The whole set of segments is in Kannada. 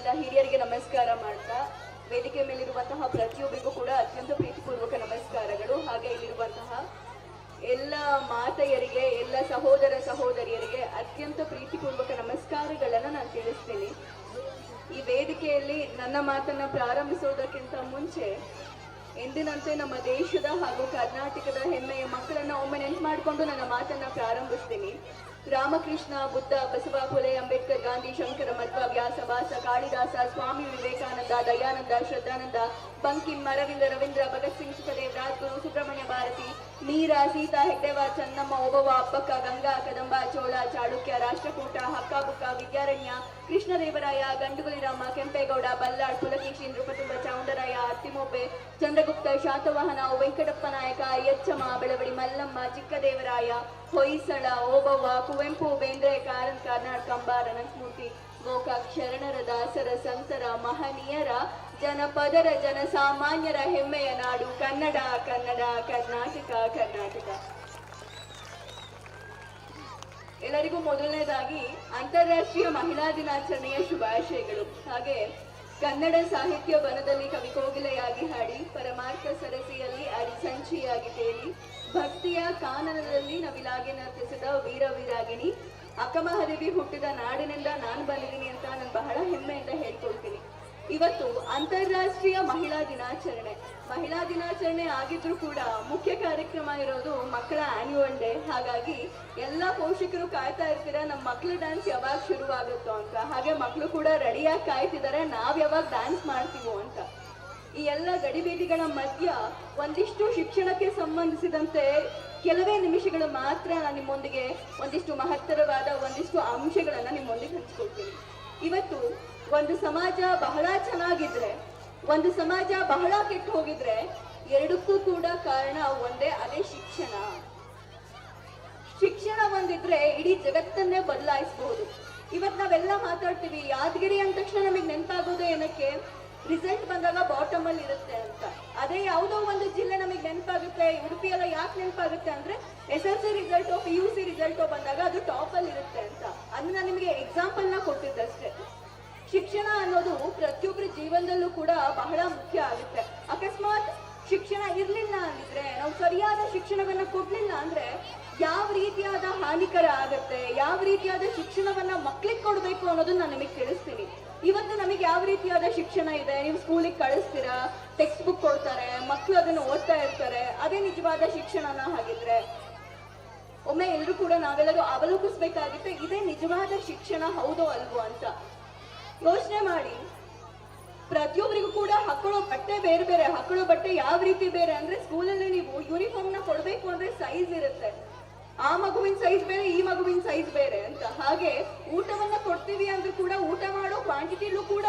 ಎಲ್ಲ ಹಿರಿಯರಿಗೆ ನಮಸ್ಕಾರ ಮಾಡ್ತಾ, ವೇದಿಕೆ ಮೇಲಿರುವಂತಹ ಪ್ರತಿಯೊಬ್ಬರಿಗೂ ಕೂಡ ಅತ್ಯಂತ ಪ್ರೀತಿಪೂರ್ವಕ ನಮಸ್ಕಾರಗಳು. ಹಾಗೆ ಇಲ್ಲಿರುವಂತಹ ಎಲ್ಲ ಮಾತೆಯರಿಗೆ, ಎಲ್ಲ ಸಹೋದರ ಸಹೋದರಿಯರಿಗೆ ಅತ್ಯಂತ ಪ್ರೀತಿಪೂರ್ವಕ ನಮಸ್ಕಾರಗಳನ್ನು ನಾನು ತಿಳಿಸ್ತೀನಿ. ಈ ವೇದಿಕೆಯಲ್ಲಿ ನನ್ನ ಮಾತನ್ನು ಪ್ರಾರಂಭಿಸೋದಕ್ಕಿಂತ ಮುಂಚೆ ಎಂದಿನಂತೆ ನಮ್ಮ ದೇಶದ ಹಾಗೂ ಕರ್ನಾಟಕದ ಹೆಮ್ಮೆಯ ಮಕ್ಕಳನ್ನ ಒಮ್ಮೆ ನೆನ್ಪು ಮಾಡಿಕೊಂಡು ನನ್ನ ಮಾತನ್ನು ಪ್ರಾರಂಭಿಸ್ತೀನಿ. ರಾಮಕೃಷ್ಣ, ಬುದ್ಧ, ಬಸವ ಫುಲೆ ಅಂಬೇಡ್ಕರ್, ಗಾಂಧಿ, ಶಂಕರ, ಮಧ್ವ ವ್ಯಾಸ, ವಾಸ, ಕಾಳಿದಾಸ, ಸ್ವಾಮಿ ವಿವೇಕಾನಂದ, ದಯಾನಂದ ಶ್ರದ್ಧಾನಂದ ಬಂಕಿಂ, ಮರವಿಂದ, ರವೀಂದ್ರ, ಭಗತ್ ಸಿಂಗ್, ಸುಖದೇವ್, ರಾಜ್ಗುರು, ಸುಬ್ರಹ್ಮಣ್ಯ ಭಾರತಿ ಮೀರಾ ಸೀತಾ ಹೆಗ್ಡೆವ, ಚನ್ನಮ್ಮ, ಓಬವ್ವ, ಅಪ್ಪಕ್ಕ, ಗಂಗಾ, ಕದಂಬ, ಚೋಳ, ಚಾಳುಕ್ಯ, ರಾಷ್ಟ್ರಕೂಟ, ಹಕ್ಕಾಬುಕ್ಕ, ವಿದ್ಯಾರಣ್ಯ, ಕೃಷ್ಣದೇವರಾಯ ಗಂಡುಗುಲಿರಾಮ ಕೆಂಪೇಗೌಡ, ಬಲ್ಲಾಳ್, ಪುಲಕೇಶಿ, ನೃಪತುಂಬ ಚೌಂಡರಾಯ ಅತ್ತಿಮೊಬ್ಬೆ, ಚಂದ್ರಗುಪ್ತ, ಶಾತವಾಹನ, ವೆಂಕಟಪ್ಪ ನಾಯಕ ಯಚ್ಚಮ್ಮ ಬೆಳವಡಿ ಮಲ್ಲಮ್ಮ, ಚಿಕ್ಕದೇವರಾಯ, ಹೊಯ್ಸಳ, ಓಬವ್ವ, ಕುವೆಂಪು, ಬೇಂದ್ರೆ, ಕಾರನ್ ಅಂಬಾರ ಅನಂತಮೂರ್ತಿ ಗೋಕಾಕ್, ಶರಣರ, ದಾಸರ, ಸಂತರ, ಮಹನೀಯರ ಜನಪದರ ಜನಸಾಮಾನ್ಯರ ಹೆಮ್ಮೆಯ ನಾಡು ಕನ್ನಡ ಕನ್ನಡ, ಕರ್ನಾಟಕ ಕರ್ನಾಟಕ. ಎಲ್ಲರಿಗೂ ಮೊದಲನೇದಾಗಿ ಅಂತಾರಾಷ್ಟ್ರೀಯ ಮಹಿಳಾ ದಿನಾಚರಣೆಯ ಶುಭಾಶಯಗಳು. ಹಾಗೆ ಕನ್ನಡ ಸಾಹಿತ್ಯ ವನದಲ್ಲಿ ಕವಿಕೋಗಿಲೆಯಾಗಿ ಹಾಡಿ ಪರಮಾರ್ಥ ಸರಸಿಯಲ್ಲಿ ಅರಿಸಂಚಿಯಾಗಿ ತೇಲಿ ಭಕ್ತಿಯ ಕಾನನದಲ್ಲಿ ನವಿಲಾಗಿ ನರ್ತಿಸಿದ ವೀರ ವೀರಾಗಿಣಿ ಹುಟ್ಟಿದ ನಾಡಿನಿಂದ ನಾನು ಬಂದಿದ್ದೀನಿ ಅಂತ ನಾನು ಬಹಳ ಹೆಮ್ಮೆಯಿಂದ ಹೇಳ್ಕೊಳ್ತೀನಿ. ಇವತ್ತು ಅಂತಾರಾಷ್ಟ್ರೀಯ ಮಹಿಳಾ ದಿನಾಚರಣೆ. ಮಹಿಳಾ ದಿನಾಚರಣೆ ಆಗಿದ್ರು ಕೂಡ ಮುಖ್ಯ ಕಾರ್ಯಕ್ರಮ ಇರೋದು ಮಕ್ಕಳ ಆನ್ಯುವಲ್ ಡೇ ಹಾಗಾಗಿ ಎಲ್ಲ ಪೋಷಕರು ಕಾಯ್ತಾ ಇರ್ತೀರಾ ನಮ್ಮ ಮಕ್ಳು ಡ್ಯಾನ್ಸ್ ಯಾವಾಗ ಶುರುವಾಗುತ್ತೋ ಅಂತ. ಹಾಗೆ ಮಕ್ಕಳು ಕೂಡ ರೆಡಿಯಾಗಿ ಕಾಯ್ತಿದ್ದಾರೆ ನಾವ್ ಯಾವಾಗ ಡ್ಯಾನ್ಸ್ ಮಾಡ್ತೀವೋ ಅಂತ. ಈ ಎಲ್ಲ ಗಡಿಬೇಡಿಗಳ ಮಧ್ಯ ಒಂದಿಷ್ಟು ಶಿಕ್ಷಣಕ್ಕೆ ಸಂಬಂಧಿಸಿದಂತೆ ಕೆಲವೇ ನಿಮಿಷಗಳು ಮಾತ್ರ ನಾನು ನಿಮ್ಮೊಂದಿಗೆ ಒಂದಿಷ್ಟು ಮಹತ್ತರವಾದ ಒಂದಿಷ್ಟು ಅಂಶಗಳನ್ನು ನಿಮ್ಮೊಂದಿಗೆ ಹಂಚ್ಕೊಳ್ತೀನಿ. ಇವತ್ತು ಒಂದು ಸಮಾಜ ಬಹಳ ಚೆನ್ನಾಗಿದ್ರೆ, ಒಂದು ಸಮಾಜ ಬಹಳ ಕೆಟ್ಟು ಹೋಗಿದ್ರೆ, ಎರಡಕ್ಕೂ ಕೂಡ ಕಾರಣ ಒಂದೇ ಅದೇ ಶಿಕ್ಷಣ. ಶಿಕ್ಷಣ ಒಂದಿದ್ರೆ ಇಡೀ ಜಗತ್ತನ್ನೇ ಬದಲಾಯಿಸಬಹುದು ಇವತ್ ನಾವೆಲ್ಲ ಮಾತಾಡ್ತೀವಿ, ಯಾದಗಿರಿ ಅಂದ ತಕ್ಷಣ ನಮಗೆ ನೆನಪಾಗೋದು ಏನಕ್ಕೆ? ರಿಸಲ್ಟ್ ಬಂದಾಗ ಬಾಟಮ್ ಅಲ್ಲಿ ಇರುತ್ತೆ ಅಂತ. ಅದೇ ಯಾವುದೋ ಒಂದು ಜಿಲ್ಲೆ ನಮಗೆ ನೆನಪಾಗುತ್ತೆ, ಉಡುಪಿ ಎಲ್ಲ ಯಾಕೆ ನೆನಪಾಗುತ್ತೆ ಅಂದ್ರೆ, S L C result P U C result ಬಂದಾಗ ಅದು ಟಾಪ್ ಅಲ್ಲಿ ಇರುತ್ತೆ ಅಂತ. ಅದನ್ನ ನಾನು ನಿಮಗೆ ಎಕ್ಸಾಂಪಲ್ನ ಕೊಟ್ಟಿದ್ದಷ್ಟೇ. ಶಿಕ್ಷಣ ಅನ್ನೋದು ಪ್ರತಿಯೊಬ್ಬರ ಜೀವನದಲ್ಲೂ ಕೂಡ ಬಹಳ ಮುಖ್ಯ ಆಗುತ್ತೆ. ಅಕಸ್ಮಾತ್ ಶಿಕ್ಷಣ ಇರ್ಲಿಲ್ಲ ಅಂದಿದ್ರೆ, ನಾವು ಸರಿಯಾದ ಶಿಕ್ಷಣವನ್ನ ಕೊಡ್ಲಿಲ್ಲ ಅಂದ್ರೆ ಯಾವ ರೀತಿಯಾದ ಹಾನಿಕರ ಆಗತ್ತೆ, ಯಾವ ರೀತಿಯಾದ ಶಿಕ್ಷಣವನ್ನ ಮಕ್ಳಿಗೆ ಕೊಡ್ಬೇಕು ಅನ್ನೋದನ್ನ ನಾನು ನಿಮಗೆ ತಿಳಿಸ್ತೀನಿ. ಇವತ್ತು ನಮಗೆ ಯಾವ ರೀತಿಯಾದ ಶಿಕ್ಷಣ ಇದೆ? ನೀವು ಸ್ಕೂಲಿಗೆ ಕಳಿಸ್ತೀರಾ? ಟೆಕ್ಸ್ಟ್ ಬುಕ್ ಕೊಡ್ತಾರೆ ಮಕ್ಕಳು ಅದನ್ನ ಓದ್ತಾ ಇರ್ತಾರೆ, ಅದೇ ನಿಜವಾದ ಶಿಕ್ಷಣನ ಹಾಗಿದ್ರೆ. ಒಮ್ಮೆ ಎಲ್ಲರೂ ಕೂಡ ನಾವೆಲ್ಲರೂ ಅವಲೋಕಿಸ್ಬೇಕಾಗಿತ್ತು, ಇದೇ ನಿಜವಾದ ಶಿಕ್ಷಣ ಹೌದೋ ಅಲ್ವೋ ಅಂತ. ಯೋಚನೆ ಮಾಡಿ. ಪ್ರತಿಯೊಬ್ಬರಿಗೂ ಕೂಡ ಹಾಕೊಳ್ಳೋ ಬಟ್ಟೆ ಬೇರೆ ಬೇರೆ ಹಾಕೊಳ್ಳೋ ಬಟ್ಟೆ ಯಾವ ರೀತಿ ಬೇರೆ ಅಂದ್ರೆ ಸ್ಕೂಲಲ್ಲಿ ನೀವು ಯೂನಿಫಾರ್ಮ್ನ ಕೊಡ್ಬೇಕು ಅಂದ್ರೆ ಸೈಜ್ ಇರುತ್ತೆ. ಆ ಮಗುವಿನ ಸೈಜ್ ಬೇರೆ, ಈ ಮಗುವಿನ ಸೈಜ್ ಬೇರೆ ಅಂತ. ಹಾಗೆ ಊಟವನ್ನ ಕೊಡ್ತೀವಿ ಅಂದ್ರೆ ಕೂಡ ಊಟ ಮಾಡೋ ಕ್ವಾಂಟಿಟಿಲೂ ಕೂಡ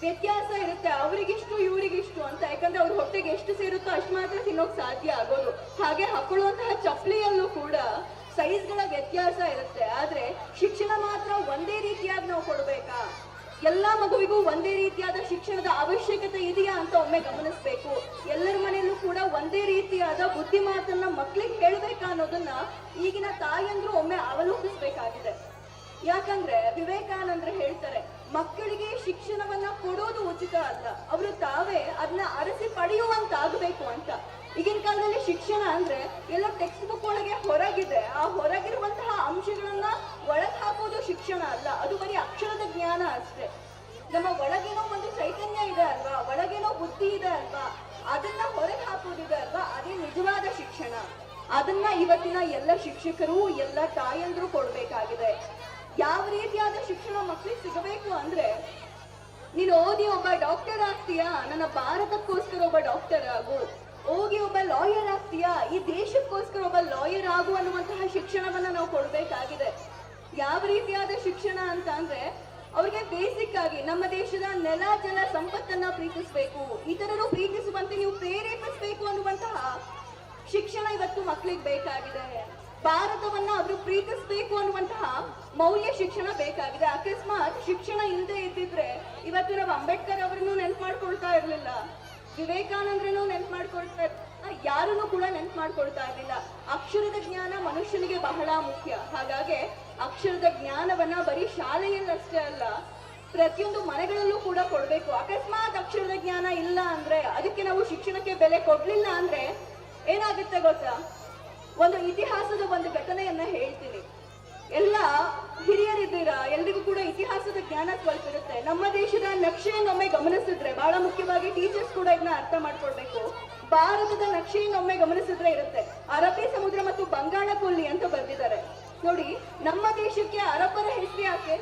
ವ್ಯತ್ಯಾಸ ಇರುತ್ತೆ. ಅವರಿಗಿಷ್ಟು, ಇವರಿಗಿಷ್ಟು ಅಂತ. ಯಾಕಂದ್ರೆ ಅವ್ರ ಹೊಟ್ಟೆಗೆ ಎಷ್ಟು ಸೇರುತ್ತೋ ಅಷ್ಟು ಮಾತ್ರ ತಿನ್ನೋಕ್ ಸಾಧ್ಯ ಆಗೋದು. ಹಾಗೆ ಹಾಕೊಳ್ಳುವಂತಹ ಚಪ್ಪಲಿಯಲ್ಲೂ ಕೂಡ ಸೈಜ್ಗಳ ವ್ಯತ್ಯಾಸ ಇರುತ್ತೆ. ಆದ್ರೆ ಶಿಕ್ಷಣ ಮಾತ್ರ ಒಂದೇ ರೀತಿಯಾಗಿ ನಾವು ಕೊಡ್ಬೇಕಾ? ಎಲ್ಲಾ ಮಗುವಿಗೂ ಒಂದೇ ರೀತಿಯಾದ ಶಿಕ್ಷಣದ ಅವಶ್ಯಕತೆ ಇದೆಯಾ ಅಂತ ಒಮ್ಮೆ ಗಮನಿಸಬೇಕು. ಎಲ್ಲರ ಮನೆಯಲ್ಲೂ ಕೂಡ ಒಂದೇ ರೀತಿಯಾದ ಬುದ್ಧಿ ಮಾತನ್ನ ಮಕ್ಳಿಗೆ ಹೇಳ್ಬೇಕಾ ಅನ್ನೋದನ್ನ ಈಗಿನ ತಾಯಂದ್ರು ಒಮ್ಮೆ ಅವಲೋಕಿಸಬೇಕಾಗಿದೆ. ಯಾಕಂದ್ರೆ ವಿವೇಕಾನಂದ್ರ ಹೇಳ್ತಾರೆ, ಮಕ್ಕಳಿಗೆ ಶಿಕ್ಷಣವನ್ನ ಕೊಡೋದು ಉಚಿತ ಅಲ್ಲ. ಅವರು ತಾವೇ ಅದನ್ನ ಅರಸಿ ಪಡೆಯುವಂತಾಗಬೇಕು ಅಂತ. ಈಗಿನ ಕಾಲದಲ್ಲಿ ಶಿಕ್ಷಣ ಅಂದ್ರೆ ಎಲ್ಲ ಟೆಕ್ಸ್ಟ್ ಬುಕ್ ಒಳಗೆ ಹೊರಗಿದೆ. ಆ ಹೊರಗಿರುವಂತಹ ಅಂಶಗಳನ್ನ ಒಳಗೆ ಹಾಕೋದು ಶಿಕ್ಷಣ ಅಲ್ಲ. ಅದು ಬರೀ ಅಕ್ಷರದ ಜ್ಞಾನ ಅಷ್ಟೇ. ನಮ್ಮ ಒಳಗೇನೋ ಒಂದು ಚೈತನ್ಯ ಇದೆ ಅಲ್ವಾ? ಒಳಗೇನೋ ಬುದ್ಧಿ ಇದೆ ಅಲ್ವಾ? ಅದನ್ನ ಹೊರಗೆ ಹಾಕೋದಿದೆ ಅಲ್ವಾ? ಅದೇ ನಿಜವಾದ ಶಿಕ್ಷಣ. ಅದನ್ನ ಇವತ್ತಿನ ಎಲ್ಲ ಶಿಕ್ಷಕರು, ಎಲ್ಲ ತಾಯಂದ್ರು ಕೊಡ್ಬೇಕಾಗಿದೆ. ಯಾವ ರೀತಿಯಾದ ಶಿಕ್ಷಣ ಮಕ್ಕಳಿಗೆ ಸಿಗಬೇಕು ಅಂದ್ರೆ, ನೀನು ಓದಿ ಒಬ್ಬ ಡಾಕ್ಟರ್ ಆಗ್ತೀಯಾ? ನನ್ನ ಭಾರತಕ್ಕೋಸ್ಕರ ಒಬ್ಬ ಡಾಕ್ಟರ್ ಆಗು. ಹೋಗಿ ಒಬ್ಬ ಲಾಯರ್ ಆಗ್ತೀಯಾ? ಈ ದೇಶಕ್ಕೋಸ್ಕರ ಒಬ್ಬ ಲಾಯರ್ ಆಗು ಅನ್ನುವಂತಹ ಶಿಕ್ಷಣವನ್ನ ನಾವು ಕೊಡಬೇಕಾಗಿದೆ. ಯಾವ ರೀತಿಯಾದ ಶಿಕ್ಷಣ ಅಂತ ಅಂದ್ರೆ, ಅವ್ರಿಗೆ ಬೇಸಿಕ್ ಆಗಿ ನಮ್ಮ ದೇಶದ ನೆಲ, ಜಲ ಸಂಪತ್ತನ್ನ ಪ್ರೀತಿಸಬೇಕು. ಇತರರು ಪ್ರೀತಿಸುವಂತೆ ನೀವು ಪ್ರೇರೇಪಿಸಬೇಕು ಅನ್ನುವಂತಹ ಶಿಕ್ಷಣ ಇವತ್ತು ಮಕ್ಕಳಿಗೆ ಬೇಕಾಗಿದೆ. ಭಾರತವನ್ನ ಅವರು ಪ್ರೀತಿಸಬೇಕು ಅನ್ನುವಂತಹ ಮೌಲ್ಯ ಶಿಕ್ಷಣ ಬೇಕಾಗಿದೆ. ಅಕಸ್ಮಾತ್ ಶಿಕ್ಷಣ ಇಲ್ಲದೆ ಇದ್ದಿದ್ರೆ ಇವತ್ತು ನಾವು ಅಂಬೇಡ್ಕರ್ ಅವರನ್ನು ನೆನ್ಪು ಮಾಡ್ಕೊಳ್ತಾ ಇರ್ಲಿಲ್ಲ. ವಿವೇಕಾನಂದ್ರನ್ನು ನೆನ್ಪು ಮಾಡ್ಕೊಳ್ತಾ ಯಾರನ್ನು ಕೂಡ ನೆನ್ಪು ಮಾಡ್ಕೊಳ್ತಾ ಇರಲಿಲ್ಲ. ಅಕ್ಷರದ ಜ್ಞಾನ ಮನುಷ್ಯನಿಗೆ ಬಹಳ ಮುಖ್ಯ. ಹಾಗಾಗಿ ಅಕ್ಷರದ ಜ್ಞಾನವನ್ನ ಬರೀ ಶಾಲೆಯಲ್ಲಷ್ಟೇ ಅಲ್ಲ, ಪ್ರತಿಯೊಂದು ಮನೆಗಳಲ್ಲೂ ಕೂಡ ಕೊಡಬೇಕು. ಅಕಸ್ಮಾತ್ ಅಕ್ಷರದ ಜ್ಞಾನ ಇಲ್ಲ ಅಂದ್ರೆ, ಅದಕ್ಕೆ ನಾವು ಶಿಕ್ಷಣಕ್ಕೆ ಬೆಲೆ ಕೊಡ್ಲಿಲ್ಲ ಅಂದ್ರೆ ಏನಾಗುತ್ತೆ ಗೊತ್ತಾ? ಒಂದು ಇತಿಹಾಸದ ಒಂದು ಘಟನೆಯನ್ನ ಹೇಳ್ತೀನಿ. ಎಲ್ಲ ಹಿರಿಯರಿದ್ದೀರಾ? ಎಲ್ರಿಗೂ ಕೂಡ ಇತಿಹಾಸದ ಜ್ಞಾನ ಸ್ವಲ್ಪ ಇರುತ್ತೆ ನಮ್ಮ ದೇಶದ ನಕ್ಷೆಯನ್ನೊಮ್ಮೆ ಗಮನಿಸಿದ್ರೆ ಬಹಳ ಮುಖ್ಯವಾಗಿ ಟೀಚರ್ಸ್ ಕೂಡ ಇದನ್ನ ಅರ್ಥ ಮಾಡ್ಕೊಳ್ಬೇಕು. ಭಾರತದ ನಕ್ಷೆಯನ್ನೊಮ್ಮೆ ಗಮನಿಸಿದ್ರೆ ಇರುತ್ತೆ. ಅರಬ್ಬಿ ಸಮುದ್ರ ಮತ್ತು ಬಂಗಾಳ ಕೊಲ್ಲಿ ಅಂತ ಬರೆದಿದ್ದಾರೆ. ನೋಡಿ, ನಮ್ಮ ದೇಶಕ್ಕೆ ಅರಬ್ಬರ ಹೆಸರು ಯಾಕೆ?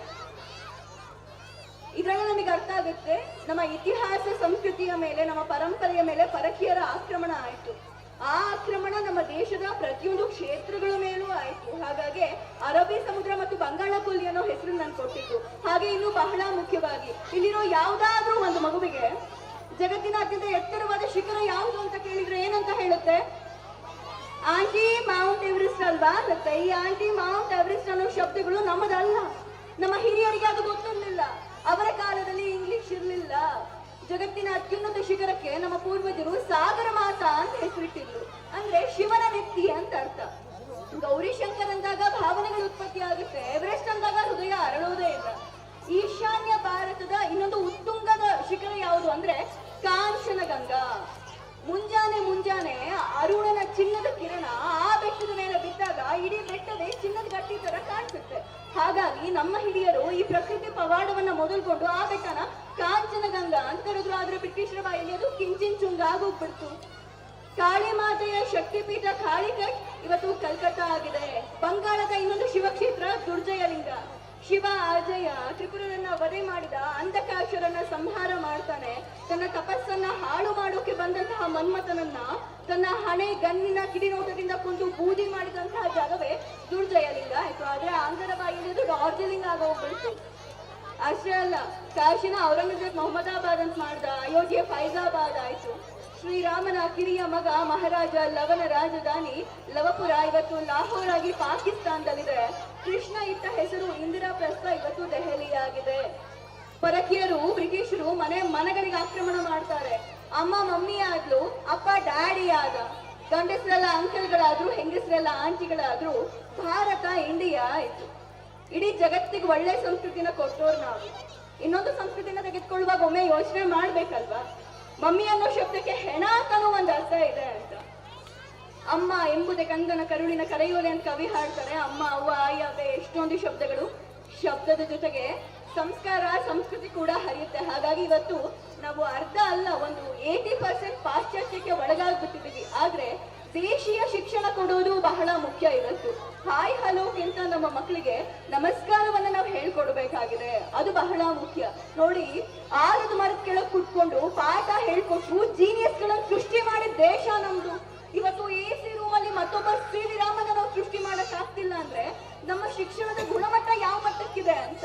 ಇದರಲ್ಲಿ ನಮಗೆ ಅರ್ಥ ಆಗುತ್ತೆ, ನಮ್ಮ ಇತಿಹಾಸ, ಸಂಸ್ಕೃತಿಯ ಮೇಲೆ, ನಮ್ಮ ಪರಂಪರೆಯ ಮೇಲೆ ಪರಕೀಯರ ಆಕ್ರಮಣ ಆಯಿತು. ಆ ಆಕ್ರಮಣ ನಮ್ಮ ದೇಶದ ಪ್ರತಿಯೊಂದು ಕ್ಷೇತ್ರಗಳ ಮೇಲೂ ಆಯಿತು. ಹಾಗಾಗಿ ಅರಬ್ಬಿ ಸಮುದ್ರ ಮತ್ತು ಬಂಗಾಳ ಕೊಲ್ಲಿ ಅನ್ನೋ ಹೆಸರು ನಾನು ಕೊಟ್ಟಿದ್ದು. ಹಾಗೆ ಇನ್ನು ಬಹಳ ಮುಖ್ಯವಾಗಿ ಇಲ್ಲಿರೋ ಯಾವ್ದಾದ್ರೂ ಒಂದು ಮಗುವಿಗೆ ಜಗತ್ತಿನ ಅತ್ಯಂತ ಎತ್ತರವಾದ ಶಿಖರ ಯಾವುದು ಅಂತ ಕೇಳಿದ್ರೆ ಏನಂತ ಹೇಳುತ್ತೆ? ಆಂಟಿ ಮೌಂಟ್ ಎವರೆಸ್ಟ್ ಅಲ್ವಾ? ಮತ್ತೆ ಈ ಆಂಟಿ ಮೌಂಟ್ ಎವರೆಸ್ಟ್ ಅನ್ನೋ ಶಬ್ದಗಳು ನಮ್ಮದಲ್ಲ. ನಮ್ಮ ಹಿರಿಯರಿಗೆ ಅದು ಗೊತ್ತಿರಲಿಲ್ಲ ಅವರ ಕಾಲದಲ್ಲಿ ಜಗತ್ತಿನ ಅತ್ಯುನ್ನತ ಶಿಖರಕ್ಕೆ ನಮ್ಮ ಪೂರ್ವಜರು ಸಾಗರ ಮಾತ ಅಂತ ಹೆಸರಿಟ್ಟಿದ್ರು ಅಂದ್ರೆ ಶಿವನ ವ್ಯಕ್ತಿ ಅಂತ ಅರ್ಥ. ಗೌರಿ ಶಂಕರ್ ಅಂದಾಗ ಭಾವನೆಗಳು ಉತ್ಪತ್ತಿ ಆಗುತ್ತೆ, ಎವರೆಸ್ಟ್ ಅಂದಾಗ ಹೃದಯ ಅರಳೋದೇ ಇಲ್ಲ. ಈಶಾನ್ಯ ಭಾರತದ ಇನ್ನೊಂದು ಉತ್ತುಂಗದ ಶಿಖರ ಯಾವುದು ಅಂದ್ರೆ ಕಾಂಚನಗಂಗಾ ಮುಂಜಾನೆ ಮುಂಜಾನೆ ಅರುಣನ ಚಿನ್ನದ ಕಿರಣ ಆ ಬೆಟ್ಟದ ಮೇಲೆ ಬಿದ್ದಾಗ ಇಡೀ ಬೆಟ್ಟದೇ ಚಿನ್ನದ ಗಟ್ಟಿ ತರ ಕಾಣಿಸುತ್ತೆ. ಹಾಗಾಗಿ ನಮ್ಮ ಹಿರಿಯರು ಈ ಪ್ರಕೃತಿ ಪವಾಡವನ್ನ ಮೊದಲ್ಕೊಂಡು ಆ ಬೆಟ್ಟನ ಕಾಂಚನಗಂಗಾ ಅಂತ ಕರೆದ್ರು ಆದ್ರೆ ಬ್ರಿಟಿಷರ ಬಾಯಲ್ಲಿ ಅದು ಕಿಂಚಿಂಚುಂಗ ಆಗೋಗ್ಬಿಡ್ತು. ಕಾಳಿ ಮಾತೆಯ ಶಕ್ತಿಪೀಠ ಕಾಳಿಕಟ್ ಇವತ್ತು ಕಲ್ಕತ್ತಾ ಆಗಿದೆ. ಬಂಗಾಳದ ಇನ್ನೊಂದು ಶಿವಕ್ಷೇತ್ರ ದುರ್ಜಯಲಿಂಗ. ಶಿವ ಅಜಯ ತ್ರಿಪುರರನ್ನ ವಧೆ ಮಾಡಿದ ಅಂಧಕಾಶರನ್ನ ಸಂಹಾರ ಮಾಡ್ತಾನೆ. ತನ್ನ ತಪಸ್ಸನ್ನ ಹಾಳು ಮಾಡೋಕೆ ಬಂದಂತಹ ಮನ್ಮಥನನ್ನ ತನ್ನ ಹಣೆ ಗನ್ನಿನ ಕಿಡಿನೋಟದಿಂದ ಕುಂದು ಬೂದಿ ಮಾಡಿದಂತಹ ಜಾಗವೇ ದುರ್ಜಯಲಿಂಗ ಆಯ್ತು. ಆದ್ರೆ ಆಂಧ್ರ ಬಾಯಿಯಲ್ಲಿ ಡಾರ್ಜಿಲಿಂಗ್ ಆಗೋಗ್ಬಿಡ್ತು. ಅಷ್ಟೇ ಅಲ್ಲ, ಕಾಶಿನ ಔರಂಗಜೇಬ್ ಮೊಹಮ್ಮದಾಬಾದ್ ಅಂತ ಮಾಡ್ದ, ಅಯೋಧ್ಯೆ ಫೈಜಾಬಾದ್ ಆಯ್ತು. ಶ್ರೀರಾಮನ ಕಿರಿಯ ಮಗ ಮಹಾರಾಜ ಲವನ ರಾಜಧಾನಿ ಲವಪುರ ಇವತ್ತು ಲಾಹೋರ್ ಆಗಿ ಪಾಕಿಸ್ತಾನದಲ್ಲಿದೆ. ಕೃಷ್ಣ ಇಟ್ಟ ಹೆಸರು ಇಂದಿರಾ ಪ್ರಸ್ಥ ಇವತ್ತು ದೆಹಲಿಯಾಗಿದೆ. ಪರಕೀಯರು, ಬ್ರಿಟಿಷರು ಮನೆ ಮನೆಗಳಿಗೆ ಆಕ್ರಮಣ ಮಾಡ್ತಾರೆ. ಅಮ್ಮ ಮಮ್ಮಿ ಆದ್ಲು ಅಪ್ಪ ಡ್ಯಾಡಿ ಆದ ಗಂಡಸರೆಲ್ಲ ಅಂಕಲ್ಗಳಾದ್ರು ಹೆಂಗಸರೆಲ್ಲ ಆಂಟಿಗಳಾದ್ರು ಭಾರತ ಇಂಡಿಯಾ ಆಯ್ತು. ಇಡೀ ಜಗತ್ತಿಗೆ ಒಳ್ಳೆ ಸಂಸ್ಕೃತಿನ ಕೊಟ್ಟೋರು ನಾವು. ಇನ್ನೊಂದು ಸಂಸ್ಕೃತಿನ ತೆಗೆದುಕೊಳ್ಳುವಾಗ ಒಮ್ಮೆ ಯೋಚನೆ ಮಾಡ್ಬೇಕಲ್ವಾ? ಮಮ್ಮಿ ಅನ್ನೋ ಶಬ್ದಕ್ಕೆ ಹೆಣ ಒಂದು ಅರ್ಥ ಇದೆ ಅಂತ. ಅಮ್ಮ ಎಂಬುದೇ ಕಂದನ ಕರುಳಿನ ಕರೆಯೋಲೆ ಅಂತ ಕವಿ ಹಾಡ್ತಾರೆ. ಅಮ್ಮ, ಅವ್ವ ಆಯಿ ಅವೆ ಎಷ್ಟೊಂದು ಶಬ್ದಗಳು. ಶಬ್ದದ ಜೊತೆಗೆ ಸಂಸ್ಕಾರ, ಸಂಸ್ಕೃತಿ ಕೂಡ ಹರಿಯುತ್ತೆ. ಹಾಗಾಗಿ ಇವತ್ತು ನಾವು ಅರ್ಧ ಅಲ್ಲ, ಒಂದು ಏಟಿ ಪರ್ಸೆಂಟ್ ಪಾಶ್ಚಾತ್ಯಕ್ಕೆ ಒಳಗಾಗ್ಬಿಟ್ಟಿದ್ದೀವಿ. ಆದ್ರೆ ದೇಶೀಯ ಶಿಕ್ಷಣ ಕೊಡೋದು ಬಹಳ ಮುಖ್ಯ ಇವತ್ತು. ಹಾಯ್ ಹಲೋಕ್ಕಿಂತ ನಮ್ಮ ಮಕ್ಕಳಿಗೆ ನಮಸ್ಕಾರವನ್ನ ನಾವು ಹೇಳ್ಕೊಡ್ಬೇಕಾಗಿದೆ. ಅದು ಬಹಳ ಮುಖ್ಯ. ನೋಡಿ ಆಲದ ಮರದ ಕೆಳಗೆ ಕುತ್ಕೊಂಡು ಪಾಠ ಹೇಳ್ಕೊಟ್ಟು ಜೀನಿಯಸ್ ಗಳನ್ನ ಸೃಷ್ಟಿ ಮಾಡಿದ ದೇಶ ನಮ್ದು. ಇವತ್ತು ಎ ಸಿ ರೂಮ್ ಅಲ್ಲಿ ಮತ್ತೊಬ್ಬ ಶ್ರೀವಿರಾಮನ ನಾವು ಸೃಷ್ಟಿ ಮಾಡಕ್ ಆಗ್ತಿಲ್ಲ ಅಂದ್ರೆ ನಮ್ಮ ಶಿಕ್ಷಣದ ಗುಣಮಟ್ಟ ಯಾವ ಮಟ್ಟಕ್ಕಿದೆ ಅಂತ.